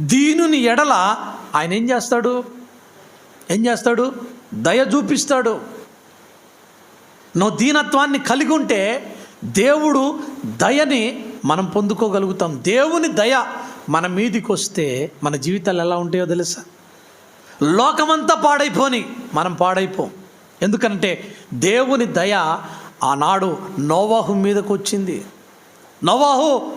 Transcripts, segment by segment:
దీనుని ఎడల ఆయన ఏం చేస్తాడు? ఏం చేస్తాడు? దయ చూపిస్తాడు. నువ్వు దీనత్వాన్ని కలిగి ఉంటే దేవుడు దయని మనం పొందుకోగలుగుతాం. దేవుని దయ మన మీదికి వస్తే మన జీవితాలు ఎలా ఉంటాయో తెలుసా? లోకమంతా పాడైపోని మనం పాడైపోం. ఎందుకంటే దేవుని దయ ఆనాడు నోవాహు మీదకు వచ్చింది నోవాహు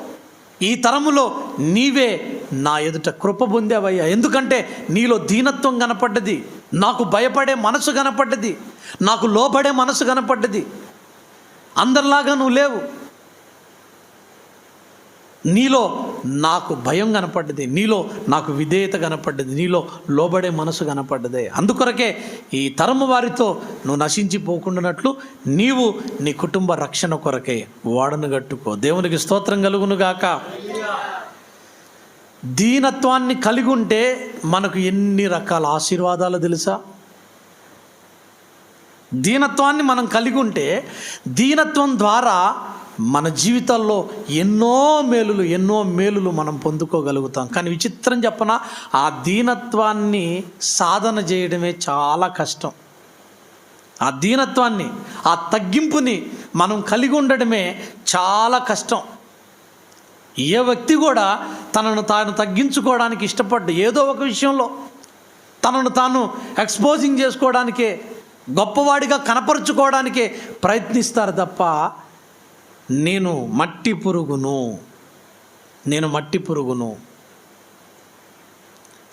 ఈ తరములో నీవే నా ఎదుట కృప పొందావయ్యా. ఎందుకంటే నీలో దీనత్వం కనపడ్డది. నాకు భయపడే మనసు కనపడ్డది. నాకు లోబడే మనసు కనపడ్డది. అందరిలాగా నువ్వు లేవు. నీలో నాకు భయం కనపడ్డది. నీలో నాకు విధేయత కనపడ్డది. నీలో లోబడే మనసు కనపడ్డదే. అందుకొరకే ఈ తరము వారితో నువ్వు నశించిపోకుండానట్లు నీవు నీ కుటుంబ రక్షణ కొరకే వాడను గట్టుకో దేవునికి స్తోత్రం కలుగునుగాక. దీనత్వాన్ని కలిగి ఉంటే మనకు ఎన్ని రకాల ఆశీర్వాదాలు తెలుసా? దీనత్వాన్ని మనం కలిగి ఉంటే దీనత్వం ద్వారా మన జీవితాల్లో ఎన్నో మేలులు ఎన్నో మేలులు మనం పొందుకోగలుగుతాం. కానీ విచిత్రం చెప్పన ఆ దీనత్వాన్ని సాధన చేయడమే చాలా కష్టం. ఆ దీనత్వాన్ని ఆ తగ్గింపుని మనం కలిగి ఉండడమే చాలా కష్టం. ఏ వ్యక్తి కూడా తనను తాను తగ్గించుకోవడానికి ఇష్టపడ్డు ఏదో ఒక విషయంలో తనను తాను ఎక్స్పోజింగ్ చేసుకోవడానికే గొప్పవాడిగా కనపరుచుకోవడానికే ప్రయత్నిస్తారు తప్ప నేను మట్టి పురుగును నేను మట్టి పురుగును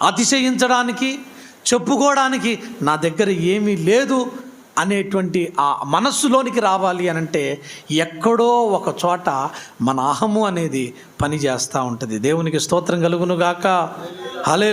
అతిశయించడానికి చెప్పుకోవడానికి నా దగ్గర ఏమీ లేదు. అనేటువంటి ఆ మనస్సులోనికి రావాలి అని అంటే ఎక్కడో ఒక చోట మన అహము అనేది పని చేస్తూ ఉంటుంది. దేవునికి స్తోత్రం కలుగునుగాక. హలే